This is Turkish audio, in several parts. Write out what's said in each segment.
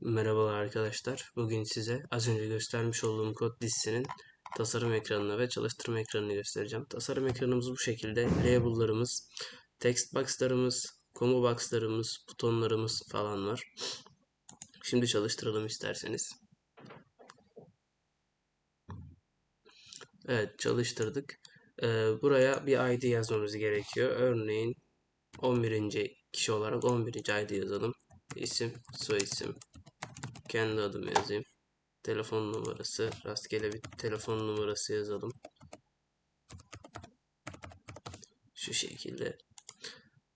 Merhabalar arkadaşlar. Bugün size az önce göstermiş olduğum kod dizisinin tasarım ekranını ve çalıştırma ekranını göstereceğim. Tasarım ekranımız bu şekilde. Label'larımız, text box'larımız, combo box'larımız, butonlarımız falan var. Şimdi çalıştıralım isterseniz. Evet çalıştırdık. Ee, buraya bir ID yazmamız gerekiyor. Örneğin 11. kişi olarak 11. ID yazalım. İsim, soyisim, kendi adımı yazayım. Telefon numarası, rastgele bir telefon numarası yazalım. Şu şekilde.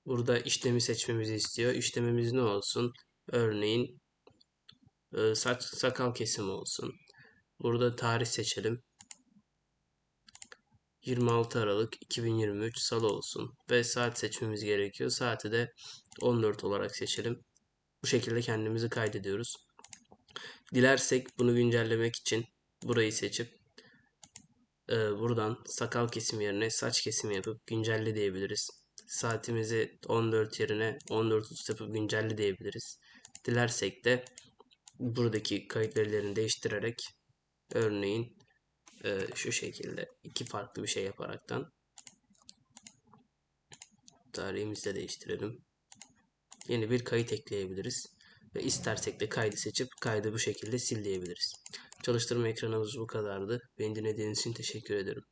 Burada işlemi seçmemizi istiyor. İşlemimiz ne olsun? Örneğin e, saç sakal kesimi olsun. Burada tarih seçelim. 26 Aralık 2023 Salı olsun ve saat seçmemiz gerekiyor. Saati de 14 olarak seçelim. Bu şekilde kendimizi kaydediyoruz. Dilersek bunu güncellemek için burayı seçip e, buradan sakal kesim yerine saç kesimi yapıp güncelle diyebiliriz. Saatimizi 14 yerine 14.30 yapıp güncelle diyebiliriz. Dilersek de buradaki kayıt verilerini değiştirerek örneğin e, şu şekilde iki farklı bir şey yaparaktan tarihimizi de değiştirelim. Yeni bir kayıt ekleyebiliriz. Ve istersek de kaydı seçip kaydı bu şekilde sil diyebiliriz. Çalıştırma ekranımız bu kadardı. Beni dinlediğiniz için teşekkür ederim.